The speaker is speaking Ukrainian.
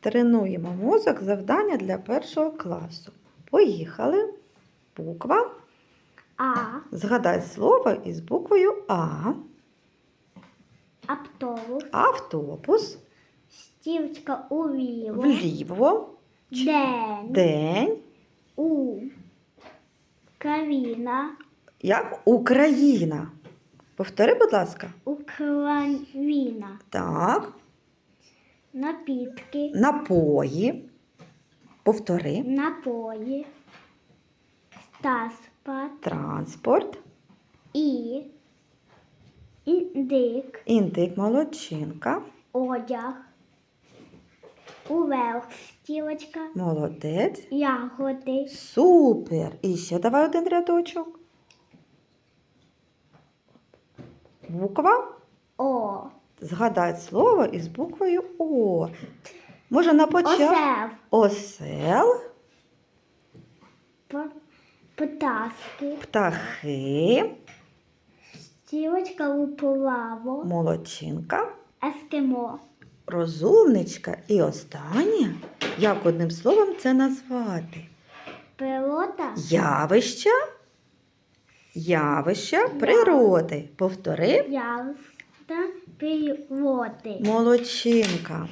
Тренуємо мозок завдання для першого класу. Поїхали. Буква. А, Згадай слово із буквою А. автобус, Автобус. стівочка уліво, Вліво. день, День. у, кавіна, Як Україна. Повтори, будь ласка. Україна, Так. Напітки, Напої. Повтори. напої, таспорт Транспорт. і індик, Індик, молодчинка. одяг, стілочка, Молодець. ягоди, Супер. І ще давай один рядочок. Буква. О, Згадай слово із буквою О. Може на початку. Осел, п- птаски, птахи, стілочка уплаву, молодчинка, ескимо, розумничка і останнє. Як одним словом це назвати? пилота, Явища. Явища природи. Повтори. Явста, пілоти. Молодчинка.